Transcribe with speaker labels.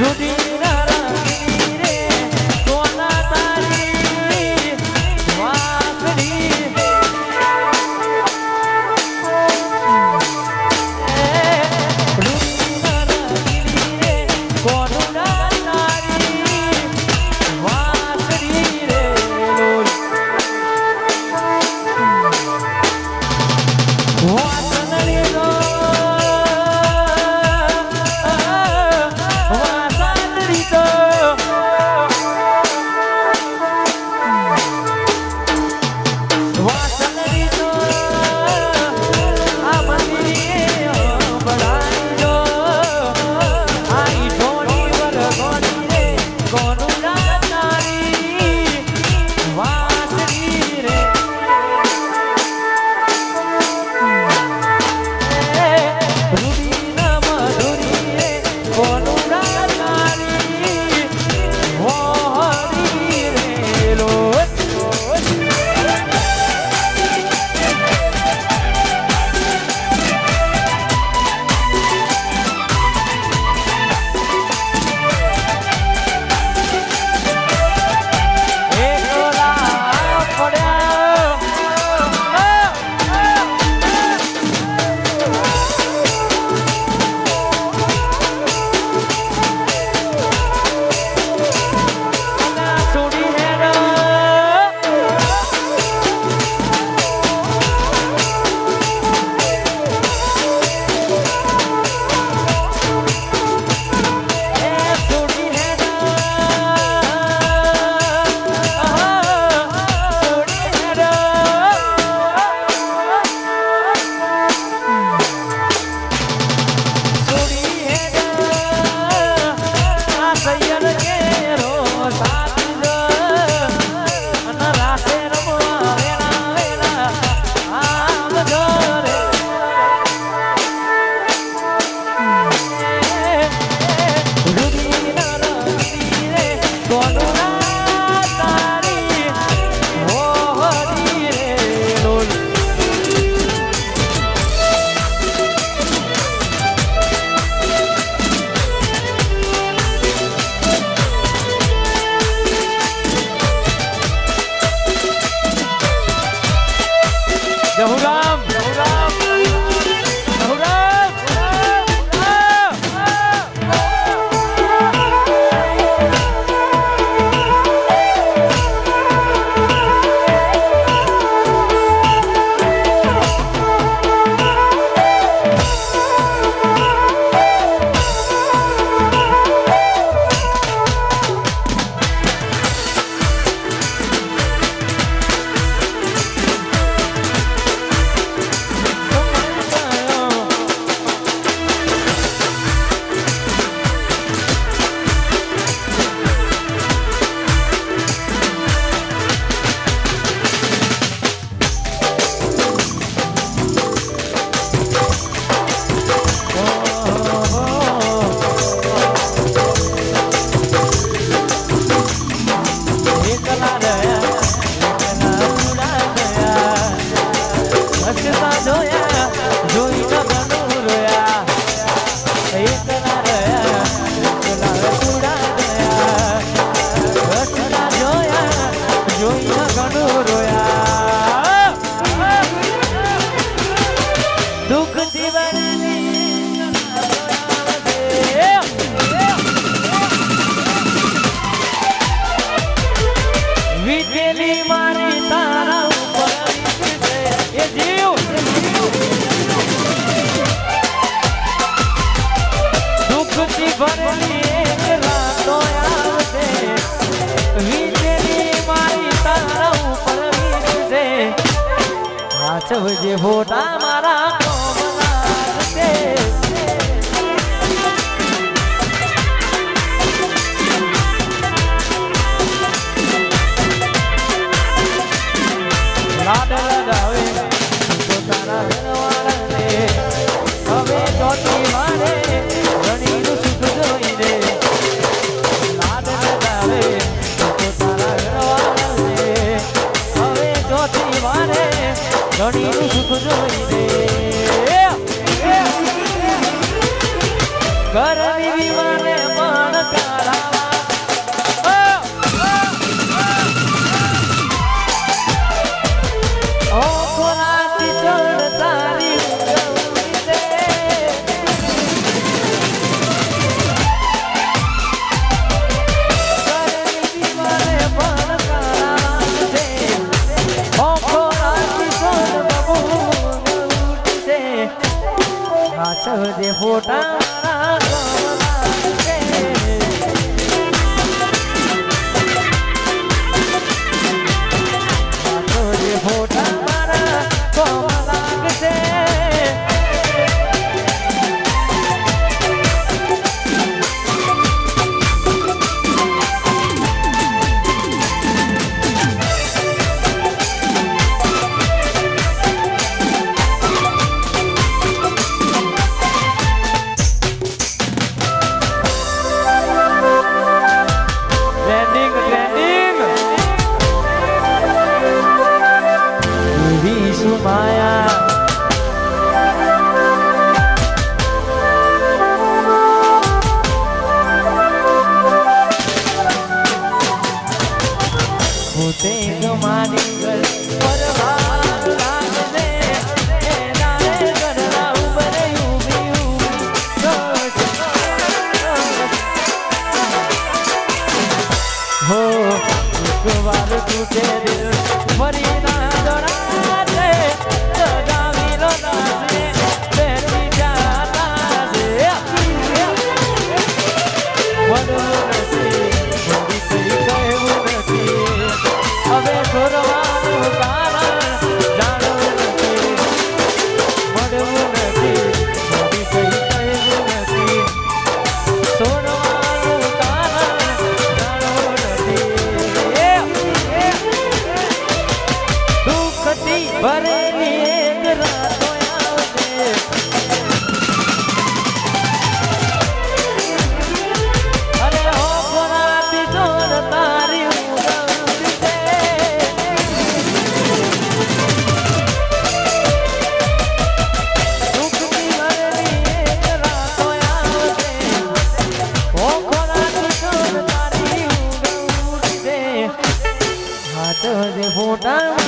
Speaker 1: 효디 જહુરામ જહુરામ જોયા જોઈ હાચવજે ફોટા મારા. સહજે ફોટા हो एक बार टूटे दिल फरी ભરેલી એક રાતો ફોટા